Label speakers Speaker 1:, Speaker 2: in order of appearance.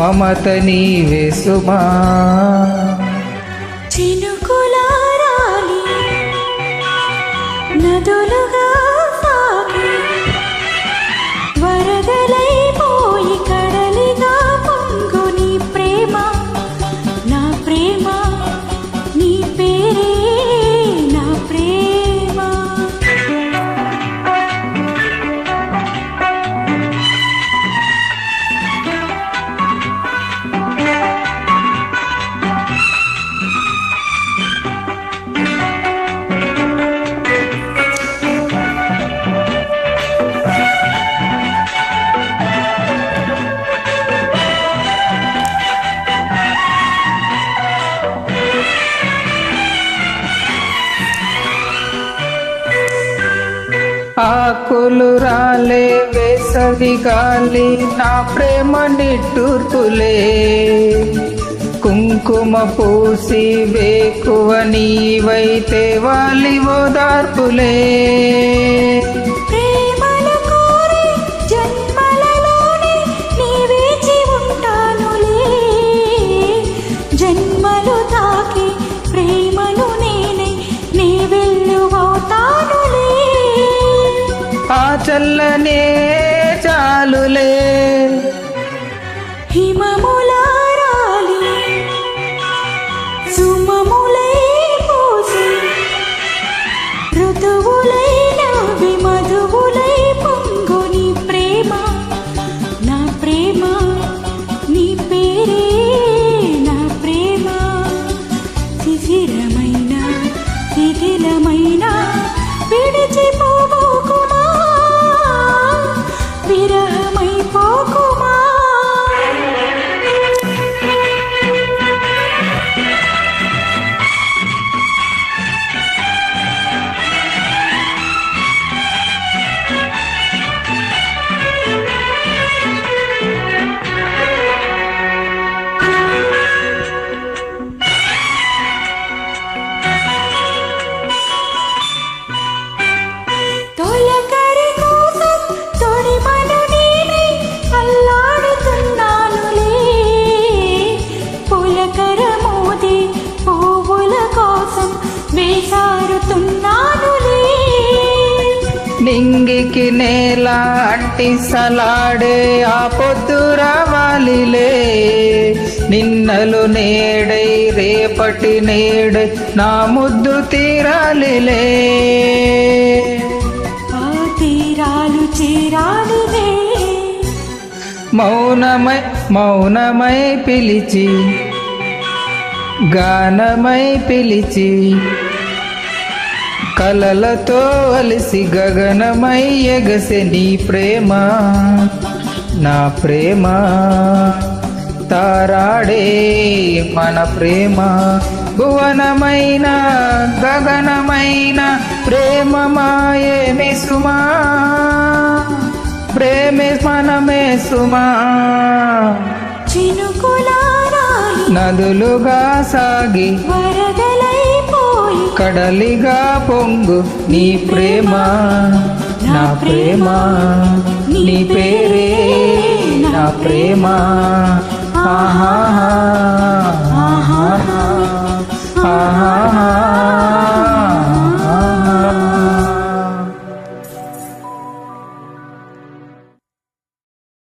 Speaker 1: మమత నీవే సుమా ఆకులు రాలే వేసవి గాలి నా ప్రేమ నిట్టూర్పులే. కుంకుమ పూసి వేకువ నీవైతే వాలి ఓదార్పులే
Speaker 2: జన్మలు తాకి
Speaker 1: ఆ నింగికి నేల అంటి సలాడే ఆ పొద్దు రావాలిలే. నిన్నలు నేడై రేపటి నేడై నా ముద్దు తీరాలిలే.
Speaker 2: తీరాలు చేరాలిలే
Speaker 1: మౌనమై మౌనమై పిలిచి గానమై పిలిచి కలలతో అలసి గగనమై ఎగసె నీ ప్రేమ నా ప్రేమ. తారాడే మన ప్రేమ భువనమైన గగనమైన ప్రేమ మాయేమి సుమా ప్రేమే మనమే సుమా. నదులుగా సాగి
Speaker 2: వరదలైపోయి
Speaker 1: కడలిగా పొంగు నీ ప్రేమ నా ప్రేమ నీ పేరే నా ప్రేమ. ఆహా ఆహా ఆహా